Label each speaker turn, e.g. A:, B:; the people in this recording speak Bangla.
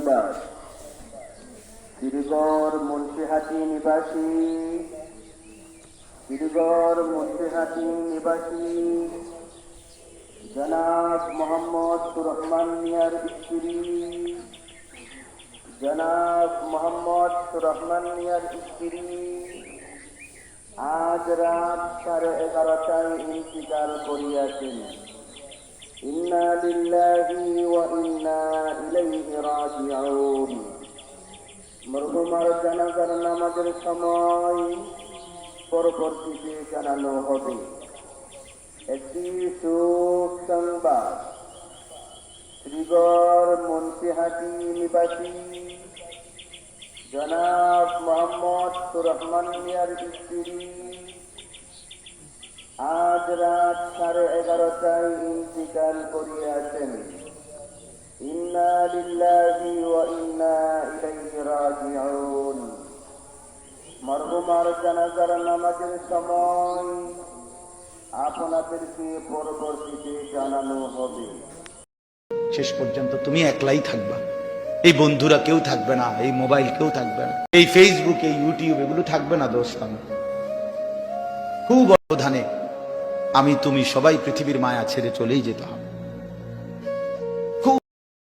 A: সংবাদ শ্রীগড় মুন্সিহাটি নিবাসী শ্রীগড় মুন্সিহাটি নিবাসী, জনাব মোহাম্মদ রহমান মিয়ার স্ত্রী, জনাব মোহাম্মদ রহমান মিয়ার স্ত্রী, আজ রাত সাড়ে এগারোটায় ইন্তিকাল করিয়াছেন। ইন্না লিল্লাহি ওয়া ইন্না রাজিউন মরহুমার জানাজার নামাজের সময় পরবর্তীতে জানানো হবে একটি সুখ সংবাদ শ্রীগড় মন্ত্রীহাটি নিবাসী জনাব মোহাম্মদ রহমান মিয়ার স্ত্রী আজ রাত সাড়ে এগারোটায় ইন্তিকাল করিয়াছেন ইন্না লিল্লাহি ওয়া ইন্না ইলাইহি রাজিউন মরহুমার জানাজার নামাজের সময় আপনাদেরকে পরবর্তীতে জানানো হবে।
B: শেষ পর্যন্ত তুমি একলাই থাকবা। এই বন্ধুরা কেউ থাকবে না, এই মোবাইল কেউ থাকবে না, এই ফেসবুক এই ইউটিউব এগুলো থাকবে না আমার। খুব অবধানে আমি, তুমি সবাই পৃথিবীর মায়া ছেড়ে চলেই যেতে হবে